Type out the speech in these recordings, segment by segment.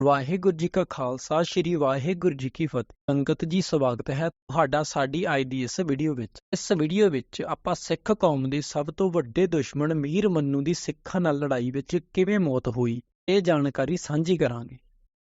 ਵਾਹਿਗੁਰੂ ਜੀ ਕਾ ਖਾਲਸਾ, ਸ੍ਰੀ ਵਾਹਿਗੁਰੂ ਜੀ ਕੀ ਫਤਿਹ। ਸੰਗਤ ਜੀ, ਸਵਾਗਤ ਹੈ ਤੁਹਾਡਾ ਸਾਡੀ ਅੱਜ ਦੀ ਇਸ ਵੀਡੀਓ ਵਿੱਚ। ਇਸ ਵੀਡੀਓ ਵਿੱਚ ਆਪਾਂ ਸਿੱਖ ਕੌਮ ਦੇ ਸਭ ਤੋਂ ਵੱਡੇ ਦੁਸ਼ਮਣ ਮੀਰ ਮੰਨੂ ਦੀ ਸਿੱਖਾਂ ਨਾਲ ਲੜਾਈ ਵਿੱਚ ਕਿਵੇਂ ਮੌਤ ਹੋਈ, ਇਹ ਜਾਣਕਾਰੀ ਸਾਂਝੀ ਕਰਾਂਗੇ।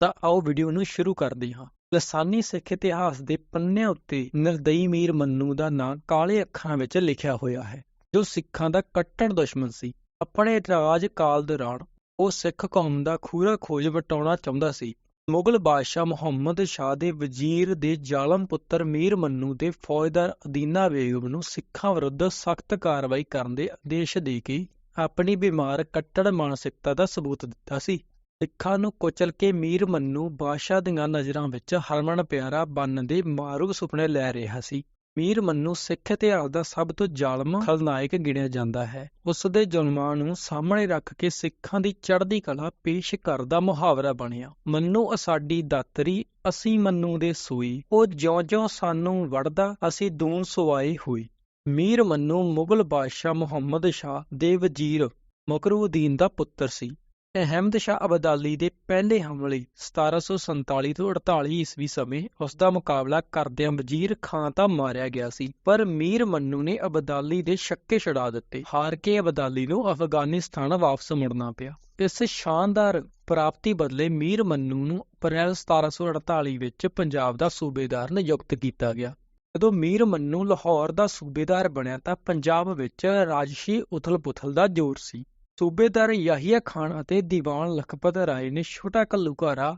ਤਾਂ ਆਓ ਵੀਡੀਓ ਨੂੰ ਸ਼ੁਰੂ ਕਰਦੇ ਹਾਂ। ਲਸਾਨੀ ਸਿੱਖ ਇਤਿਹਾਸ ਦੇ ਪੰਨਿਆਂ ਉੱਤੇ ਨਿਰਦਈ ਮੀਰ ਮੰਨੂ ਦਾ ਨਾਂ ਕਾਲੇ ਅੱਖਰਾਂ ਵਿੱਚ ਲਿਖਿਆ ਹੋਇਆ ਹੈ, ਜੋ ਸਿੱਖਾਂ ਦਾ ਕੱਟੜ ਦੁਸ਼ਮਣ ਸੀ। ਆਪਣੇ ਰਾਜ ਕਾਲ ਦੌਰਾਨ ਉਹ ਸਿੱਖ ਕੌਮ ਦਾ ਖੂਰਾ ਖੋਜ ਵਟਾਉਣਾ ਚਾਹੁੰਦਾ ਸੀ। ਮੁਗਲ ਬਾਦਸ਼ਾਹ ਮੁਹੰਮਦ ਸ਼ਾਹ ਦੇ ਵਜ਼ੀਰ ਦੇ ਜ਼ਾਲਮ ਪੁੱਤਰ ਮੀਰ ਮੰਨੂ ਦੇ ਫੌਜਦਾਰ ਅਦੀਨਾ ਬੇਗਮ ਨੂੰ ਸਿੱਖਾਂ ਵਿਰੁੱਧ ਸਖਤ ਕਾਰਵਾਈ ਕਰਨ ਦੇ ਆਦੇਸ਼ ਦੇ ਕੇ ਆਪਣੀ ਬਿਮਾਰ ਕੱਟੜ ਮਾਨਸਿਕਤਾ ਦਾ ਸਬੂਤ ਦਿੱਤਾ ਸੀ। ਸਿੱਖਾਂ ਨੂੰ ਕੁਚਲ ਕੇ ਮੀਰ ਮੰਨੂ ਬਾਦਸ਼ਾਹ ਦੀਆਂ ਨਜ਼ਰਾਂ ਵਿੱਚ ਹਰਮਨ ਪਿਆਰਾ ਬਣਨ ਦੇ ਮਾਰੂ ਸੁਪਨੇ ਲੈ ਰਿਹਾ ਸੀ। ਮੀਰ ਮੰਨੂ ਸਿੱਖ ਇਤਿਹਾਸ ਦਾ ਸਭ ਤੋਂ ਜ਼ਾਲਮ ਖਲਨਾਇਕ ਗਿਣਿਆ ਜਾਂਦਾ ਹੈ। ਉਸ ਦੇ ਜ਼ੁਲਮਾਂ ਨੂੰ ਸਾਹਮਣੇ ਰੱਖ ਕੇ ਸਿੱਖਾਂ ਦੀ ਚੜ੍ਹਦੀ ਕਲਾ ਪੇਸ਼ ਕਰਦਾ ਮੁਹਾਵਰਾ ਬਣਿਆ। ਮੰਨੂ ਅਸਾਡੀ ਦਾਤਰੀ, ਅਸੀਂ ਮੰਨੂ ਦੇ ਸੂਈ। ਉਹ ਜਿਉਂ-ਜਿਉਂ ਸਾਨੂੰ ਵੜਦਾ, ਅਸੀਂ ਦੂਨ ਸੁਆਏ ਹੋਈ ਮੀਰ ਮੰਨੂ ਮੁਗਲ ਬਾਦਸ਼ਾਹ ਮੁਹੰਮਦ ਸ਼ਾਹ ਦੇ ਵਜ਼ੀਰ ਮਕਰੂਦੀਨ ਦਾ ਪੁੱਤਰ ਸੀ। ਅਹਿਮਦ ਸ਼ਾਹ ਅਬਦਾਲੀ ਦੇ ਪਹਿਲੇ ਹਮਲੇ 1747 ਤੋਂ 48 ਈਸਵੀ ਸਮੇਂ ਉਸ ਦਾ ਮੁਕਾਬਲਾ ਕਰਦਿਆਂ ਵਜ਼ੀਰ ਖਾਨ ਤਾਂ ਮਾਰਿਆ ਗਿਆ ਸੀ, ਪਰ ਮੀਰ ਮੰਨੂ ਨੇ ਅਬਦਾਲੀ ਦੇ ਸ਼ੱਕੇ ਛੁਡਾ ਦਿੱਤੇ। ਹਾਰ ਕੇ ਅਬਦਾਲੀ ਨੂੰ ਅਫਗਾਨਿਸਤਾਨ ਵਾਪਸ ਮੁੜਨਾ ਪਿਆ। ਇਸ ਸ਼ਾਨਦਾਰ ਪ੍ਰਾਪਤੀ ਬਦਲੇ ਮੀਰ ਮੰਨੂ ਨੂੰ ਅਪ੍ਰੈਲ 1748 ਵਿੱਚ ਪੰਜਾਬ ਦਾ ਸੂਬੇਦਾਰ ਨਿਯੁਕਤ ਕੀਤਾ ਗਿਆ। ਜਦੋਂ ਮੀਰ ਮੰਨੂ ਲਾਹੌਰ ਦਾ ਸੂਬੇਦਾਰ ਬਣਿਆ ਤਾਂ ਪੰਜਾਬ ਵਿੱਚ ਰਾਜਸੀ ਉਥਲ-ਪੁਥਲ ਦਾ ਜ਼ੋਰ ਸੀ। ਸੂਬੇਦਾਰ ਯਾਹੀਆ ਖਾਨ ਅਤੇ ਦੀਵਾਨ ਲਖਪਤ ਰਾਏ ਨੇ ਛੋਟਾ ਘੱਲੂਘਾਰਾ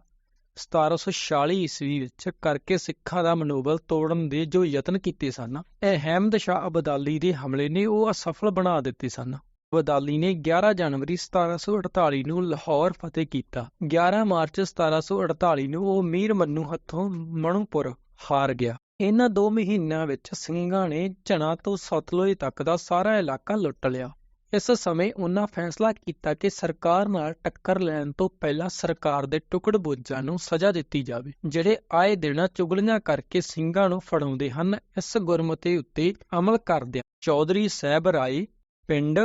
1746 ਈਸਵੀ ਵਿੱਚ ਕਰਕੇ ਸਿੱਖਾਂ ਦਾ ਮਨੋਬਲ ਤੋੜਨ ਦੇ ਜੋ ਯਤਨ ਕੀਤੇ ਸਨ ਅਹਿਮਦ ਸ਼ਾਹ ਅਬਦਾਲੀ ਦੇ ਹਮਲੇ ਨੇ ਉਹ ਅਸਫਲ ਬਣਾ ਦਿੱਤੇ ਸਨ। ਅਬਦਾਲੀ ਨੇ 11 ਜਨਵਰੀ 1748 ਨੂੰ ਲਾਹੌਰ ਫਤਿਹ ਕੀਤਾ। 11 ਮਾਰਚ 1748 ਨੂੰ ਉਹ ਮੀਰ ਮੰਨੂ ਹੱਥੋਂ ਮਣੂਪੁਰ ਹਾਰ ਗਿਆ। ਇਹਨਾਂ ਦੋ ਮਹੀਨਿਆਂ ਵਿੱਚ ਸਿੰਘਾਂ ਨੇ ਝਣਾ ਤੋਂ ਸਤਲੁਜ ਤੱਕ ਦਾ ਸਾਰਾ ਇਲਾਕਾ ਲੁੱਟ ਲਿਆ। ਇਸ ਸਮੇਂ ਉਹਨਾਂ ਫੈਸਲਾ ਕੀਤਾ ਕਿ ਸਰਕਾਰ ਨਾਲ ਟੱਕਰ ਲੈਣ ਤੋਂ ਪਹਿਲਾਂ ਸਰਕਾਰ ਦੇ ਟੁਕੜ-ਬੁੱਝਾਂ ਨੂੰ ਸਜ਼ਾ ਦਿੱਤੀ ਜਾਵੇ, ਜਿਹੜੇ ਆਏ ਦਿਨ ਚੁਗਲੀਆਂ ਕਰਕੇ ਸਿੰਘਾਂ ਨੂੰ ਫੜਾਉਂਦੇ ਹਨ, ਇਸ ਗੁਰਮਤੇ ਉੱਤੇ ਅਮਲ ਕਰਦਿਆਂ ਚੌਧਰੀ ਸਾਹਿਬ ਰਾਏ, ਪਿੰਡ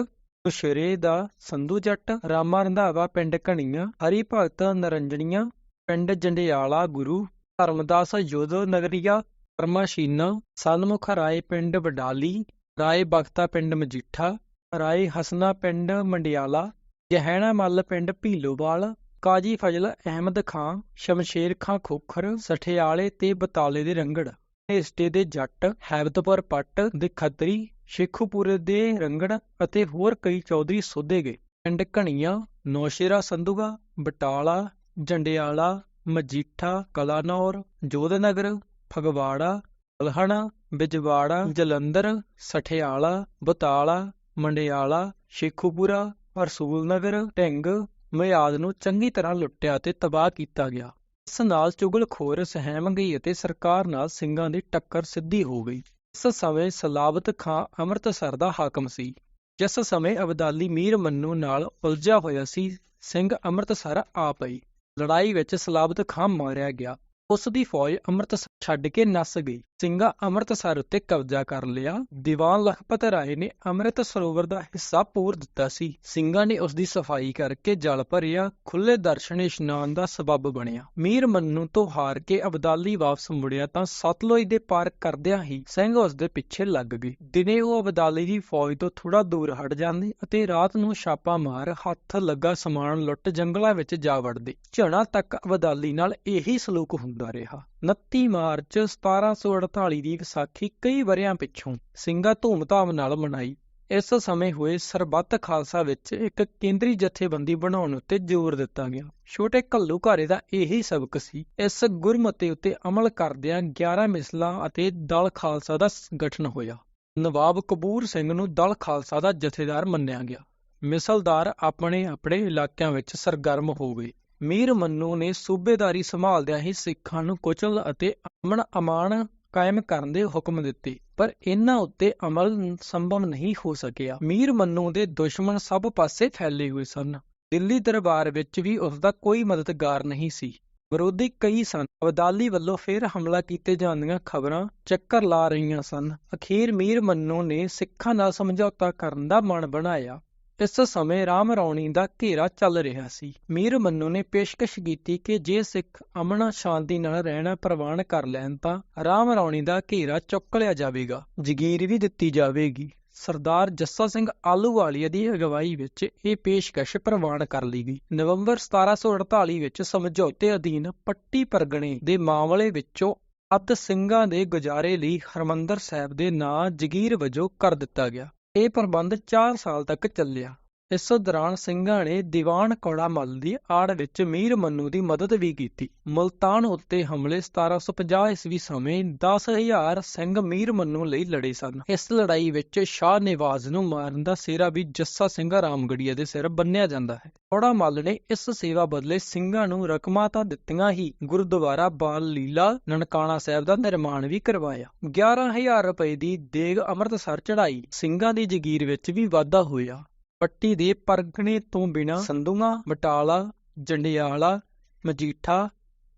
ਕੁਸ਼ਰੇ ਦਾ ਸੰਧੂ ਜੱਟ, ਰਾਮਾ ਰੰਧਾਵਾ, ਪਿੰਡ ਘਣੀਆਂ, ਹਰੀ ਭਗਤ ਨਰੰਜਣੀਆਂ, ਪਿੰਡ ਜੰਡਿਆਲਾ ਗੁਰੂ, ਧਰਮਦਾਸ ਯੋਧੋ ਨਗਰੀਆ ਪਰਮਾਸ਼ੀਨਾ ਸਨਮੁਖ ਰਾਏ ਪਿੰਡ ਵਡਾਲੀ, ਰਾਏ ਬਖਤਾ ਪਿੰਡ ਮਜੀਠਾ ਰਾਏ ਹਸਨਾ ਪਿੰਡ ਮੰਡਿਆਲਾ ਜਹੈਣਾ ਮੱਲ ਪਿੰਡ ਭੀਲੋਵਾਲ, ਕਾਜੀ ਫਜ਼ਲ ਅਹਿਮਦ ਖਾਂ, ਸ਼ਮਸ਼ੇਰ ਖਾਂ ਖੋਖਰ, ਸਠਿਆਲੇ ਤੇ ਬਤਾਲੇ ਦੇ ਰੰਗੜ। ਹਿਸਟੇ ਦੇ ਜੱਟ ਹੈਬਤਪੁਰ ਪੱਟ ਦੇ ਖੱਤਰੀ, ਸ਼ੇਖੂਪੁਰੇ ਦੇ ਰੰਗੜ ਅਤੇ ਹੋਰ ਕਈ ਚੌਧਰੀ ਸੋਧੇ ਗਏ। ਪਿੰਡ ਘਣੀਆਂ, ਨੌਸ਼ੇਰਾ ਸੰਧੂਗਾ, ਬਟਾਲਾ, ਜੰਡਿਆਲਾ, ਮਜੀਠਾ, ਕਲਾਨੌਰ, ਜੋਧਨਗਰ, ਫਗਵਾੜਾ ਅਲਹਣਾ ਬਿਜਵਾੜਾ, ਜਲੰਧਰ, ਸਠਿਆਲਾ, ਬਤਾਲਾ ਮੰਡਿਆਲਾ, ਸ਼ੇਖੂਪੁਰਾ ਰਸੂਲਨਗਰ ਢਿੰਗ, ਮਿਆਦ ਨੂੰ ਚੰਗੀ ਤਰ੍ਹਾਂ ਲੁੱਟਿਆ ਤੇ ਤਬਾਹ ਕੀਤਾ ਗਿਆ। ਇਸ ਨਾਲ ਚੁਗਲਖੋਰ ਸਹਿਮ ਗਈ ਅਤੇ ਸਰਕਾਰ ਨਾਲ ਸਿੰਘਾਂ ਦੀ ਟੱਕਰ ਸਿੱਧੀ ਹੋ ਗਈ। ਇਸ ਸਮੇਂ ਸਲਾਬਤ ਖਾਂ ਅੰਮ੍ਰਿਤਸਰ ਦਾ ਹਾਕਮ ਸੀ। ਜਿਸ ਸਮੇਂ ਅਬਦਾਲੀ ਮੀਰ ਮੰਨੂ ਨਾਲ ਉਲਝਿਆ ਹੋਇਆ ਸੀ, ਸਿੰਘ ਅੰਮ੍ਰਿਤਸਰ ਆ ਪਈ। ਲੜਾਈ ਵਿੱਚ ਸਲਾਬਤ ਖਾਂ ਮਾਰਿਆ ਗਿਆ। ਉਸ ਦੀ ਫੌਜ ਅੰਮ੍ਰਿਤਸਰ ਛੱਡ ਕੇ ਨੱਸ ਗਈ। ਸਿੰਘਾਂ ਅੰਮ੍ਰਿਤਸਰ ਉੱਤੇ ਕਬਜ਼ਾ ਕਰ ਲਿਆ। ਦੀਵਾਨ ਲਖਪਤ ਰਾਏ ਨੇ ਅੰਮ੍ਰਿਤ ਸਰੋਵਰ ਦਾ ਹਿੱਸਾ ਪੂਰ ਦਿੱਤਾ ਸੀ। ਸਿੰਘਾਂ ਨੇ ਉਸ ਦੀ ਸਫ਼ਾਈ ਕਰਕੇ ਜਲ ਭਰਿਆ। ਖੁੱਲੇ ਦਰਸ਼ਨ ਇਸ਼ਨਾਨ ਦਾ ਸਬਬ ਬਣਿਆ। ਮੀਰ ਮੰਨੂ ਤੋਂ ਹਾਰ ਕੇ ਅਬਦਾਲੀ ਵਾਪਸ ਮੁੜਿਆ ਤਾਂ ਸਤਲੁਜ ਦੇ ਪਾਰ ਕਰਦਿਆਂ ਹੀ ਸਿੰਘ ਉਸ ਦੇ ਪਿੱਛੇ ਲੱਗ ਗਏ। ਦਿਨੇ ਉਹ ਅਬਦਾਲੀ ਦੀ ਫੌਜ ਤੋਂ ਥੋੜਾ ਦੂਰ ਹਟ ਜਾਂਦੇ ਅਤੇ ਰਾਤ ਨੂੰ ਛਾਪਾ ਮਾਰ ਹੱਥ ਲੱਗਾ ਸਮਾਨ ਲੁੱਟ ਜੰਗਲਾਂ ਵਿੱਚ ਜਾ ਵੜਦੇ। ਝਣਾ ਤੱਕ ਅਬਦਾਲੀ ਨਾਲ ਇਹੀ ਸਲੂਕ ਹੁੰਦਾ। ਰਿਹਾ। 29 ਮਾਰਚ 1748 ਦੀ ਵਿਸਾਖੀ ਕਈ ਵਰਿਆਂ ਪਿੱਛੋਂ ਸਿੰਘਾਂ ਧੂਮਧਾਮ ਨਾਲ ਮਨਾਈ। ਇਸ ਸਮੇਂ ਹੋਏ ਸਰਬੱਤ ਖਾਲਸਾ ਵਿੱਚ ਇੱਕ ਕੇਂਦਰੀ ਜਥੇਬੰਦੀ ਬਣਾਉਣ ਉੱਤੇ ਜ਼ੋਰ ਦਿੱਤਾ ਗਿਆ। ਛੋਟੇ ਘੱਲੂ ਘਾਰੇ ਦਾ ਇਹੀ ਸਬਕ ਸੀ। ਇਸ ਗੁਰਮਤੇ ਉੱਤੇ ਅਮਲ ਕਰਦਿਆਂ 11 ਮਿਸਲਾਂ ਅਤੇ ਦਲ ਖਾਲਸਾ ਦਾ ਗਠਨ ਹੋਇਆ। ਨਵਾਬ ਕਬੂਰ ਸਿੰਘ ਨੂੰ ਦਲ ਖਾਲਸਾ ਦਾ ਜਥੇਦਾਰ ਮੰਨਿਆ ਗਿਆ। ਮਿਸਲਦਾਰ ਆਪਣੇ ਆਪਣੇ ਇਲਾਕਿਆਂ ਵਿੱਚ ਸਰਗਰਮ ਹੋ ਗਏ। ਮੀਰ ਮੰਨੂ ਨੇ ਸੂਬੇਦਾਰੀ ਸੰਭਾਲਦਿਆਂ ਹੀ ਸਿੱਖਾਂ ਨੂੰ ਕੁਚਲ ਅਤੇ ਅਮਨ ਅਮਾਨ ਕਾਇਮ ਕਰਨ ਦੇ ਹੁਕਮ ਦਿੱਤੇ, ਪਰ ਇਹਨਾਂ ਉੱਤੇ ਅਮਲ ਸੰਭਵ ਨਹੀਂ ਹੋ ਸਕਿਆ। ਮੀਰ ਮੰਨੂ ਦੇ ਦੁਸ਼ਮਣ ਸਭ ਪਾਸੇ ਫੈਲੇ ਹੋਏ ਸਨ। ਦਿੱਲੀ ਦਰਬਾਰ ਵਿੱਚ ਵੀ ਉਸ ਦਾ ਕੋਈ ਮਦਦਗਾਰ ਨਹੀਂ ਸੀ। ਵਿਰੋਧੀ ਕਈ ਸਨ। ਅਬਦਾਲੀ ਵੱਲੋਂ ਫੇਰ ਹਮਲਾ ਕੀਤੇ ਜਾਣ ਦੀਆਂ ਖਬਰਾਂ ਚੱਕਰ ਲਾ ਰਹੀਆਂ ਸਨ। ਅਖੀਰ ਮੀਰ ਮੰਨੂ ਨੇ ਸਿੱਖਾਂ ਨਾਲ ਸਮਝੌਤਾ ਕਰਨ ਦਾ ਮਨ ਬਣਾਇਆ। ਇਸ ਸਮੇਂ ਰਾਮ ਰੌਣੀ ਦਾ ਘੇਰਾ ਚੱਲ ਰਿਹਾ ਸੀ। ਮੀਰ ਮੰਨੂ ਨੇ ਪੇਸ਼ਕਸ਼ ਕੀਤੀ ਕਿ ਜੇ ਸਿੱਖ ਅਮਨ ਸ਼ਾਂਤੀ ਨਾਲ ਰਹਿਣਾ ਪ੍ਰਵਾਨ ਕਰ ਲੈਣ ਤਾਂ ਰਾਮ ਰੌਣੀ ਦਾ ਘੇਰਾ ਚੁੱਕ ਲਿਆ ਜਾਵੇਗਾ। ਜਗੀਰ ਵੀ ਦਿੱਤੀ ਜਾਵੇਗੀ। ਸਰਦਾਰ ਜੱਸਾ ਸਿੰਘ ਆਲੂਵਾਲੀਆ ਦੀ ਅਗਵਾਈ ਵਿੱਚ ਇਹ ਪੇਸ਼ਕਸ਼ ਪ੍ਰਵਾਨ ਕਰ ਲਈ ਗਈ। ਨਵੰਬਰ 1748 ਵਿੱਚ ਸਮਝੌਤੇ ਅਧੀਨ ਪੱਟੀ ਪਰਗਣੇ ਦੇ ਮਾਮਲੇ ਵਿੱਚੋਂ ਅੱਧ ਸਿੰਘਾਂ ਦੇ ਗੁਜ਼ਾਰੇ ਲਈ ਹਰਮੰਦਰ ਸਾਹਿਬ ਦੇ ਨਾਂ ਜਗੀਰ ਵਜੋਂ ਕਰ ਦਿੱਤਾ ਗਿਆ। ਇਹ ਪ੍ਰਬੰਧ ਚਾਰ ਸਾਲ ਤੱਕ ਚੱਲਿਆ। ਇਸ ਦੌਰਾਨ ਸਿੰਘਾਂ ਨੇ ਦੀਵਾਨ ਕੌੜਾ ਮੱਲ ਦੀ ਆੜ ਵਿੱਚ ਮੀਰ ਮੰਨੂ ਦੀ ਮਦਦ ਵੀ ਕੀਤੀ। ਮੁਲਤਾਨ ਉੱਤੇ ਹਮਲੇ 1750 ਈਸਵੀ ਸਮੇਂ 10000 ਸਿੰਘ ਮੀਰ ਮੰਨੂ ਲਈ ਲੜੇ ਸਨ। ਇਸ ਲੜਾਈ ਵਿੱਚ ਸ਼ਾਹ ਨਿਵਾਜ਼ ਨੂੰ ਮਾਰਨ ਦਾ ਸਿਰਾ ਵੀ ਜੱਸਾ ਸਿੰਘ ਰਾਮਗੜੀਆ ਦੇ ਸਿਰ ਬੰਨਿਆ ਜਾਂਦਾ ਹੈ। ਕੌੜਾ ਮੱਲ ਨੇ ਇਸ ਸੇਵਾ ਬਦਲੇ ਸਿੰਘਾਂ ਨੂੰ ਰਕਮਾਂ ਤਾਂ ਦਿੱਤੀਆਂ ਹੀ, ਗੁਰਦੁਆਰਾ ਬਾਲ ਲੀਲਾ ਨਨਕਾਣਾ ਸਾਹਿਬ ਦਾ ਨਿਰਮਾਣ ਵੀ ਕਰਵਾਇਆ। 11000 ਰੁਪਏ ਦੀ ਦੇਗ ਅੰਮ੍ਰਿਤਸਰ ਚੜਾਈ ਸਿੰਘਾਂ ਦੀ ਜਗੀਰ ਵਿੱਚ ਵੀ ਵਾਧਾ ਹੋਇਆ। ਪੱਟੀ ਦੇ ਪਰਗਣੇ ਤੋਂ ਬਿਨਾ ਸੰਧੂਆਂ ਬਟਾਲਾ ਜੰਡਿਆਲਾ ਮਜੀਠਾ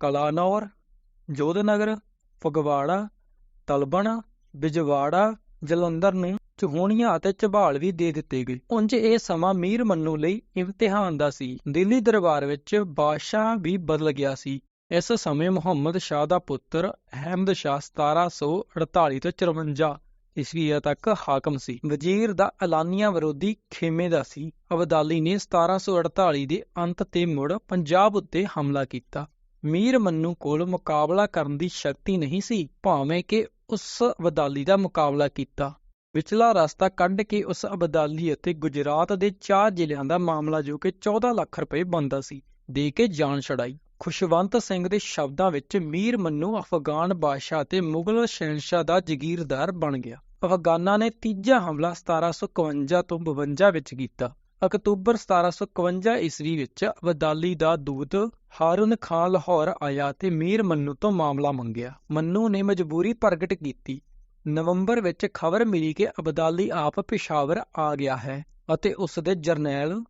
ਕਲਾਨੌਰ ਜੋਧਨਗਰ ਫਗਵਾੜਾ ਤਲਬਣ ਬਿਜਵਾੜਾ ਜਲੰਧਰ ਨੂੰ ਚਹੋਣੀਆਂ ਅਤੇ ਝਬਾਲ ਵੀ ਦੇ ਦਿੱਤੇ ਗਏ। ਉਂਝ ਇਹ ਸਮਾਂ ਮੀਰ ਮੰਨੂ ਲਈ ਇਮਤਿਹਾਨ ਦਾ ਸੀ। ਦਿੱਲੀ ਦਰਬਾਰ ਵਿੱਚ ਬਾਦਸ਼ਾਹ ਵੀ ਬਦਲ ਗਿਆ ਸੀ। ਇਸ ਸਮੇਂ ਮੁਹੰਮਦ ਸ਼ਾਹ ਦਾ ਪੁੱਤਰ ਅਹਿਮਦ ਸ਼ਾਹ 1748 ਤੋਂ 54 ਈਸਵੀ ਤੱਕ ਹਾਕਮ ਸੀ। ਵਜ਼ੀਰ ਦਾ ਐਲਾਨੀਆ ਵਿਰੋਧੀ ਖੇਮੇ ਦਾ ਸੀ। ਅਬਦਾਲੀ ਨੇ 1748 ਦੇ ਅੰਤ ਤੇ ਮੁੜ ਪੰਜਾਬ ਉੱਤੇ ਹਮਲਾ ਕੀਤਾ। ਮੀਰ ਮੰਨੂ ਕੋਲ ਮੁਕਾਬਲਾ ਕਰਨ ਦੀ ਸ਼ਕਤੀ ਨਹੀਂ ਸੀ, ਭਾਵੇਂ ਕਿ ਉਸ ਅਬਦਾਲੀ ਦਾ ਮੁਕਾਬਲਾ ਕੀਤਾ। ਵਿਚਲਾ ਰਸਤਾ ਕੱਢ ਕੇ ਉਸ ਅਬਦਾਲੀ ਅਤੇ ਗੁਜਰਾਤ ਦੇ ਚਾਰ ਜ਼ਿਲ੍ਹਿਆਂ ਦਾ ਮਾਮਲਾ ਜੋ ਕਿ 14 ਲੱਖ ਰੁਪਏ ਬੰਦਾ ਸੀ, ਦੇ ਕੇ ਜਾਨ ਛੜਾਈ ਖੁਸ਼ਵੰਤ ਸਿੰਘ ਦੇ ਸ਼ਬਦਾਂ ਵਿੱਚ ਮੀਰ ਮੰਨੂ ਅਫਗਾਨ ਬਾਦਸ਼ਾਹ ਤੇ ਮੁਗਲ ਸ਼ਹਿਨशाह ਦਾ ਜਗੀਰਦਾਰ ਬਣ ਗਿਆ। ਅਫਗਾਨਾਂ ਨੇ ਤੀਜਾ ਹਮਲਾ 1751 ਤੋਂ 52 ਵਿੱਚ ਕੀਤਾ। ਅਕਤੂਬਰ 1751 ਈਸਵੀ ਵਿੱਚ ਅਬਦਾਲੀ ਦਾ ਦੂਤ ਹਾਰਨ ਖਾਨ ਲਾਹੌਰ ਆਇਆ ਤੇ ਮੀਰ ਮੰਨੂ ਤੋਂ ਮਾਮਲਾ ਮੰਗਿਆ। ਮੰਨੂ ਨੇ ਮਜਬੂਰੀ ਪ੍ਰਗਟ ਕੀਤੀ। ਨਵੰਬਰ ਵਿੱਚ ਖਬਰ ਮਿਲੀ ਕਿ ਅਬਦਾਲੀ ਆਪ ਪਿਸ਼ਾਵਰ ਆ ਗਿਆ ਹੈ ਅਤੇ ਉਸ ਦੇ ਜਰਨੈਲ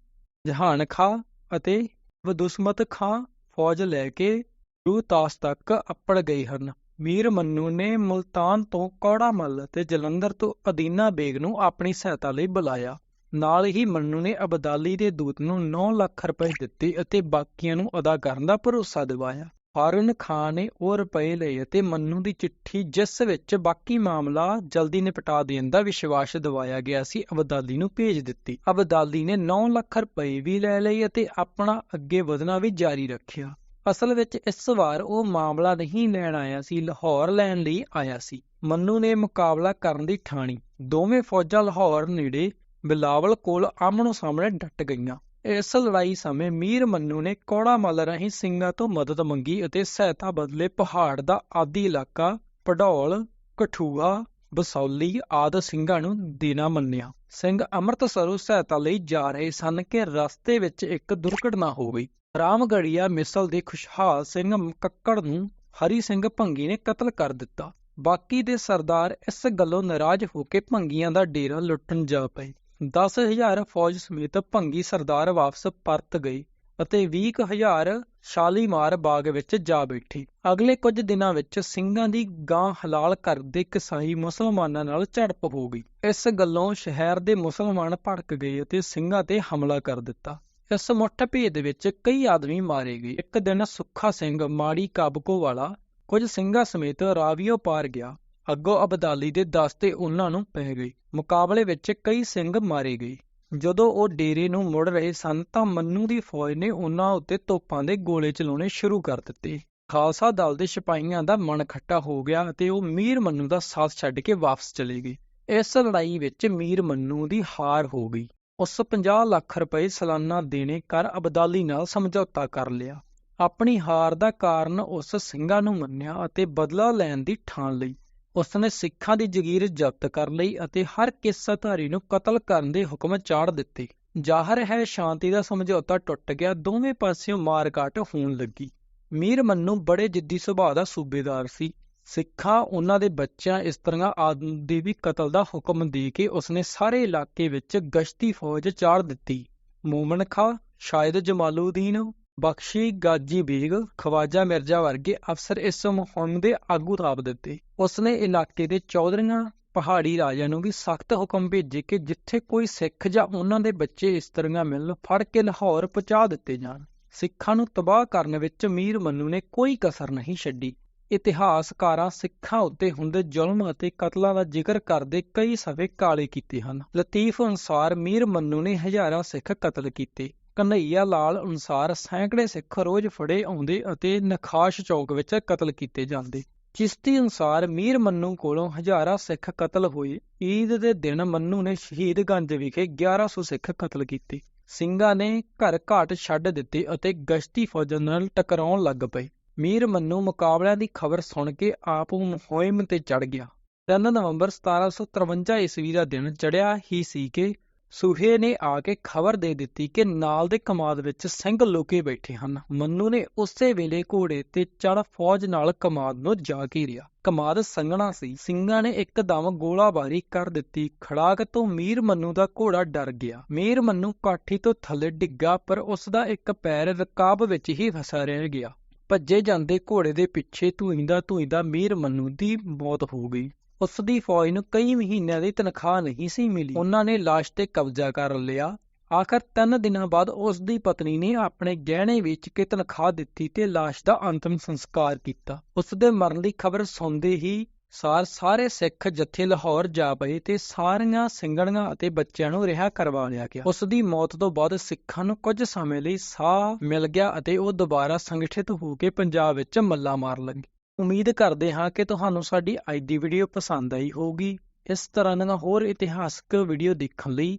ਜਹਾਨ ਖਾਂ ਅਤੇ ਵਦੁਸਮਤ ਖਾਂ ਫੌਜ ਲੈ ਕੇ ਰੂਤਾਸ ਤੱਕ ਅੱਪੜ ਗਏ ਹਨ। ਮੀਰ ਮੰਨੂ ਨੇ ਮੁਲਤਾਨ ਤੋਂ ਕੌੜਾ ਮੱਲ ਅਤੇ ਜਲੰਧਰ ਤੋਂ ਅਦੀਨਾ ਬੇਗ ਨੂੰ ਆਪਣੀ ਸਹਾਇਤਾ ਲਈ ਬੁਲਾਇਆ। ਨਾਲ ਹੀ ਮੰਨੂ ਨੇ ਅਬਦਾਲੀ ਦੇ ਦੂਤ ਨੂੰ 9 ਲੱਖ ਰੁਪਏ ਦਿੱਤੇ ਅਤੇ ਬਾਕੀਆਂ ਨੂੰ ਅਦਾ ਕਰਨ ਦਾ ਭਰੋਸਾ ਦਿਵਾਇਆ। ਹਾਰਨ ਖਾਨ ਨੇ ਉਹ ਰੁਪਏ ਲਏ ਅਤੇ ਮੰਨੂ ਦੀ ਚਿੱਠੀ ਜਿਸ ਵਿੱਚ ਬਾਕੀ ਮਾਮਲਾ ਜਲਦੀ ਨਿਪਟਾ ਦੇਣ ਦਾ ਵਿਸ਼ਵਾਸ ਦਿਵਾਇਆ ਗਿਆ ਸੀ, ਅਬਦਾਲੀ ਨੂੰ ਭੇਜ ਦਿੱਤੀ। ਅਬਦਾਲੀ ਨੇ 9 ਲੱਖ ਰੁਪਏ ਵੀ ਲੈ ਲਏ ਅਤੇ ਆਪਣਾ ਅੱਗੇ ਵਧਣਾ ਵੀ ਜਾਰੀ ਰੱਖਿਆ। ਅਸਲ ਵਿੱਚ ਇਸ ਵਾਰ ਉਹ ਮਾਮਲਾ ਨਹੀਂ ਲੈਣ ਆਇਆ ਸੀ, ਲਾਹੌਰ ਲੈਣ ਲਈ ਆਇਆ ਸੀ। ਮੰਨੂ ਨੇ ਮੁਕਾਬਲਾ ਕਰਨ ਦੀ ਠਾਣੀ। ਦੋਵੇਂ ਫੌਜਾਂ ਲਾਹੌਰ ਨੇੜੇ ਬਿਲਾਵਲ ਕੋਲ ਆਮਣੋ ਸਾਹਮਣੇ ਡਟ ਗਈਆਂ। ਇਸ ਲੜਾਈ ਸਮੇਂ ਮੀਰ ਮੰਨੂ ਨੇ ਕੌੜਾ ਮੱਲ ਰਾਹੀਂ ਸਿੰਘਾਂ ਤੋਂ ਮਦਦ ਮੰਗੀ ਅਤੇ ਸਹਾਇਤਾ ਬਦਲੇ ਪਹਾੜ ਦਾ ਆਦੀ ਇਲਾਕਾ ਪੜੌਲ ਕਠੂਆ, ਬਸੌਲੀ ਆਦ ਸਿੰਘਾਂ ਨੂੰ ਦੇਣਾ ਮੰਨਿਆ। ਸਿੰਘ ਅੰਮ੍ਰਿਤਸਰੋਂ ਸਹਾਇਤਾ ਲਈ ਜਾ ਰਹੇ ਸਨ ਕਿ ਰਸਤੇ ਵਿੱਚ ਇੱਕ ਦੁਰਘਟਨਾ ਹੋ ਗਈ। ਰਾਮਗੜੀਆ ਮਿਸਲ ਦੇ ਖੁਸ਼ਹਾਲ ਸਿੰਘ ਕੱਕੜ ਨੂੰ ਹਰੀ ਸਿੰਘ ਭੰਗੀ ਨੇ ਕਤਲ ਕਰ ਦਿੱਤਾ। ਬਾਕੀ ਦੇ ਸਰਦਾਰ ਇਸ ਗੱਲੋਂ ਨਾਰਾਜ਼ ਹੋ ਕੇ ਭੰਗੀਆਂ ਦਾ ਡੇਰਾ ਲੁੱਟਣ ਜਾ ਪਏ। 10000 ਫੌਜ ਸਮੇਤ ਭੰਗੀ ਸਰਦਾਰ ਵਾਪਸ ਪਰਤ ਗਏ ਅਤੇ 20000 ਸ਼ਾਲੀਮਾਰ ਬਾਗ ਵਿੱਚ ਜਾ ਬੈਠੇ। ਅਗਲੇ ਕੁਝ ਦਿਨਾਂ ਵਿੱਚ ਸਿੰਘਾਂ ਦੀ ਗਾਂ ਹਲਾਲ ਕਰਦੇ ਕਸਾਈ ਮੁਸਲਮਾਨਾਂ ਨਾਲ ਝੜਪ ਹੋ ਗਈ। ਇਸ ਗੱਲੋਂ ਸ਼ਹਿਰ ਦੇ ਮੁਸਲਮਾਨ ਭੜਕ ਗਏ ਅਤੇ ਸਿੰਘਾਂ ਤੇ ਹਮਲਾ ਕਰ ਦਿੱਤਾ। ਇਸ ਮੁੱਠਭੇਦ ਵਿੱਚ ਕਈ ਆਦਮੀ ਮਾਰੇ ਗਏ। ਇੱਕ ਦਿਨ ਸੁੱਖਾ ਸਿੰਘ ਮਾੜੀ ਕਾਬਕੋ ਵਾਲਾ ਕੁਝ ਸਿੰਘਾਂ ਸਮੇਤ ਰਾਵੀਓ ਪਾਰ ਗਿਆ। ਅੱਗੋਂ ਅਬਦਾਲੀ ਦੇ ਦਸਤੇ ਉਹਨਾਂ ਨੂੰ ਪੈ ਗਈ। ਮੁਕਾਬਲੇ ਵਿੱਚ ਕਈ ਸਿੰਘ ਮਾਰੇ ਗਏ। ਜਦੋਂ ਉਹ ਡੇਰੇ ਨੂੰ ਮੁੜ ਰਹੇ ਸਨ ਤਾਂ ਮੰਨੂ ਦੀ ਫੌਜ ਨੇ ਉਹਨਾਂ ਉੱਤੇ ਤੋਪਾਂ ਦੇ ਗੋਲੇ ਚਲਾਉਣੇ ਸ਼ੁਰੂ ਕਰ ਦਿੱਤੇ। ਖਾਲਸਾ ਦਲ ਦੇ ਸਿਪਾਹੀਆਂ ਦਾ ਮਨ ਖੱਟਾ ਹੋ ਗਿਆ ਅਤੇ ਉਹ ਮੀਰ ਮੰਨੂ ਦਾ ਸਾਥ ਛੱਡ ਕੇ ਵਾਪਸ ਚਲੇ ਗਏ। ਇਸ ਲੜਾਈ ਵਿੱਚ ਮੀਰ ਮੰਨੂ ਦੀ ਹਾਰ ਹੋ ਗਈ। ਉਸ 50 ਲੱਖ ਰੁਪਏ ਸਾਲਾਨਾ ਦੇਣੇ ਕਰ ਅਬਦਾਲੀ ਨਾਲ ਸਮਝੌਤਾ ਕਰ ਲਿਆ। ਆਪਣੀ ਹਾਰ ਦਾ ਕਾਰਨ ਉਸ ਸਿੰਘਾਂ ਨੂੰ ਮੰਨਿਆ ਅਤੇ ਬਦਲਾ ਲੈਣ ਦੀ ਠਾਣ ਲਈ ਉਸਨੇ ਸਿੱਖਾਂ ਦੀ ਜ਼ਗੀਰ ਜ਼ਬਤ ਕਰ ਲਈ ਅਤੇ ਹਰ ਕਿੱਸਾਧਾਰੀ ਨੂੰ ਕਤਲ ਕਰਨ ਦੇ ਹੁਕਮ ਚਾੜ ਦਿੱਤੇ। ਜ਼ਾਹਰ ਹੈ ਸ਼ਾਂਤੀ ਦਾ ਸਮਝੌਤਾ ਟੁੱਟ ਗਿਆ, ਦੋਵੇਂ ਪਾਸਿਓਂ ਮਾਰਕਾਟ ਹੋਣ ਲੱਗੀ। ਮੀਰ ਮੰਨੂ ਬੜੇ ਜਿੱਦੀ ਸੁਭਾਅ ਦਾ ਸੂਬੇਦਾਰ ਸੀ। ਸਿੱਖਾਂ ਉਹਨਾਂ ਦੇ ਬੱਚਿਆਂ ਇਸਤਰੀਆਂ ਆਦਿ ਦੇ ਵੀ ਕਤਲ ਦਾ ਹੁਕਮ ਦੇ ਕੇ ਉਸਨੇ ਸਾਰੇ ਇਲਾਕੇ ਵਿੱਚ ਗਸ਼ਤੀ ਫੌਜ ਚਾੜ ਦਿੱਤੀ। ਮੂਮਨ ਖਾਂ ਸ਼ਾਇਦ ਜਮਾਲੂਦੀਨ ਬਖਸ਼ੀ ਗਾਜੀ ਬੇਗ ਖਵਾਜਾ ਮਿਰਜ਼ਾ ਵਰਗੇ ਅਫਸਰ ਇਸ ਮੁਹਿੰਮ ਦੇ ਆਗੂ ਤਾਬ ਦਿੱਤੇ। ਉਸਨੇ ਇਲਾਕੇ ਦੇ ਚੌਧਰੀਆਂ, ਪਹਾੜੀ ਰਾਜਿਆਂ ਨੂੰ ਵੀ ਸਖਤ ਹੁਕਮ ਭੇਜੇ ਕਿ ਜਿੱਥੇ ਕੋਈ ਸਿੱਖ ਜਾਂ ਉਹਨਾਂ ਦੇ ਬੱਚੇ ਇਸਤਰੀਆਂ ਮਿਲਣ ਫੜ ਕੇ ਲਾਹੌਰ ਪਹੁੰਚਾ ਦਿੱਤੇ ਜਾਣ। ਸਿੱਖਾਂ ਨੂੰ ਤਬਾਹ ਕਰਨ ਵਿੱਚ ਮੀਰ ਮੰਨੂ ਨੇ ਕੋਈ ਕਸਰ ਨਹੀਂ ਛੱਡੀ। ਇਤਿਹਾਸਕਾਰਾਂ ਸਿੱਖਾਂ ਉੱਤੇ ਹੁੰਦੇ ਜ਼ੁਲਮ ਅਤੇ ਕਤਲਾਂ ਦਾ ਜ਼ਿਕਰ ਕਰਦੇ ਕਈ ਸਫੇ ਕਾਲੇ ਕੀਤੇ ਹਨ। ਲਤੀਫ ਅਨੁਸਾਰ ਮੀਰ ਮੰਨੂ ਨੇ ਹਜ਼ਾਰਾਂ ਸਿੱਖ ਕਤਲ ਕੀਤੇ। ਕਨਈਆ ਲਾਲ ਅਨੁਸਾਰ ਸੈਂਕੜੇ ਸਿੱਖ ਰੋਜ਼ ਫੜੇ ਆਉਂਦੇ ਅਤੇ ਨਖਾਸ਼ ਚੌਕ ਵਿੱਚ ਕਤਲ ਕੀਤੇ ਜਾਂਦੇ। ਚਿਸ਼ਤੀ ਅਨੁਸਾਰ ਮੀਰ ਮੰਨੂ ਕੋਲੋਂ ਹਜ਼ਾਰਾਂ ਸਿੱਖ ਕਤਲ ਹੋਏ। ਈਦ ਦੇ ਦਿਨ ਮੰਨੂ ਨੇ ਸ਼ਹੀਦਗੰਜ ਵਿਖੇ 1100 ਸਿੱਖ ਕਤਲ ਕੀਤੇ। ਸਿੰਘਾਂ ਨੇ ਘਰ ਘਾਟ ਛੱਡ ਦਿੱਤੇ ਅਤੇ ਗਸ਼ਤੀ ਫੌਜਾਂ ਨਾਲ ਟਕਰਾਉਣ ਲੱਗ ਪਏ। ਮੀਰ ਮੰਨੂ ਮੁਕਾਬਲਿਆਂ ਦੀ ਖਬਰ ਸੁਣ ਕੇ ਆਪ ਮੁਹਿੰਮ ਤੇ ਚੜ ਗਿਆ। 3 ਨਵੰਬਰ 1753 ਈਸਵੀ ਦਾ ਦਿਨ ਚੜਿਆ ਹੀ ਸੀ ਕਿ ਸੂਹੇ ਨੇ ਆ ਕੇ ਖਬਰ ਦੇ ਦਿੱਤੀ ਕਿ ਨਾਲ ਦੇ ਕਮਾਦ ਵਿੱਚ ਸਿੰਘ ਲੁਕੇ ਬੈਠੇ ਹਨ। ਮੰਨੂ ਨੇ ਉਸੇ ਵੇਲੇ ਘੋੜੇ ਤੇ ਚੜ ਫੌਜ ਨਾਲ ਕਮਾਦ ਨੂੰ ਜਾ ਘੇਰਿਆ ਕਮਾਦ ਸੰਘਣਾ ਸੀ। ਸਿੰਘਾਂ ਨੇ ਇੱਕਦਮ ਗੋਲਾਬਾਰੀ ਕਰ ਦਿੱਤੀ। ਖੜਾਕ ਤੋਂ ਮੀਰ ਮੰਨੂ ਦਾ ਘੋੜਾ ਡਰ ਗਿਆ। ਮੀਰ ਮੰਨੂ ਕਾਠੀ ਤੋਂ ਥੱਲੇ ਡਿੱਗਾ, ਪਰ ਉਸ ਦਾ ਇੱਕ ਪੈਰ ਰਕਾਬ ਵਿੱਚ ਹੀ ਫਸਾ ਰਹਿ ਗਿਆ। ਭੱਜੇ ਜਾਂਦੇ ਘੋੜੇ ਦੇ ਪਿੱਛੇ ਧੂਈਂਦਾ ਧੂਈਂਦਾ ਮੀਰ ਮੰਨੂ ਦੀ ਮੌਤ ਹੋ ਗਈ। ਉਸ ਦੀ ਫੌਜ ਨੂੰ ਕਈ ਮਹੀਨਿਆਂ ਦੀ ਤਨਖਾਹ ਨਹੀਂ ਸੀ ਮਿਲੀ। ਉਹਨਾਂ ਨੇ ਲਾਸ਼ ਤੇ ਕਬਜ਼ਾ ਕਰ ਲਿਆ। ਆਖਰ ਤਿੰਨ ਦਿਨਾਂ ਬਾਅਦ ਉਸ ਦੀ ਪਤਨੀ ਨੇ ਆਪਣੇ ਗਹਿਣੇ ਵੇਚ ਕੇ ਤਨਖਾਹ ਦਿੱਤੀ ਤੇ ਲਾਸ਼ ਦਾ ਅੰਤਮ ਸੰਸਕਾਰ ਕੀਤਾ। ਉਸ ਦੇ ਮਰਨ ਦੀ ਖਬਰ ਸੁਣਦੇ ਹੀ ਸਾਰ ਸਾਰੇ ਸਿੱਖ ਜਥੇ ਲਾਹੌਰ ਜਾ ਪਏ ਤੇ ਸਾਰੀਆਂ ਸਿੰਘਣੀਆਂ ਅਤੇ ਬੱਚਿਆਂ ਨੂੰ ਰਿਹਾ ਕਰਵਾ ਲਿਆ ਗਿਆ। ਉਸ ਦੀ ਮੌਤ ਤੋਂ ਬਾਅਦ ਸਿੱਖਾਂ ਨੂੰ ਕੁਝ ਸਮੇਂ ਲਈ ਸਾਹ ਮਿਲ ਗਿਆ ਅਤੇ ਉਹ ਦੁਬਾਰਾ ਸੰਗਠਿਤ ਹੋ ਕੇ ਪੰਜਾਬ ਵਿੱਚ ਮੱਲਾ ਮਾਰ ਲੱਗੇ। ਉਮੀਦ ਕਰਦੇ ਹਾਂ ਕਿ ਤੁਹਾਨੂੰ ਸਾਡੀ ਅੱਜ ਦੀ ਵੀਡੀਓ ਪਸੰਦ ਆਈ ਹੋਊਗੀ। ਇਸ ਤਰ੍ਹਾਂ ਦੀਆਂ ਹੋਰ ਇਤਿਹਾਸਕ ਵੀਡੀਓ ਦੇਖਣ ਲਈ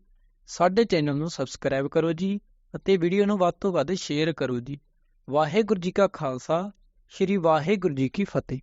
ਸਾਡੇ ਚੈਨਲ ਨੂੰ ਸਬਸਕ੍ਰਾਈਬ ਕਰੋ ਜੀ ਅਤੇ ਵੀਡੀਓ ਨੂੰ ਵੱਧ ਤੋਂ ਵੱਧ ਸ਼ੇਅਰ ਕਰੋ ਜੀ। ਵਾਹਿਗੁਰੂ ਜੀ ਕਾ ਖਾਲਸਾ, ਸ੍ਰੀ ਵਾਹਿਗੁਰੂ ਜੀ ਕੀ ਫਤਿਹ।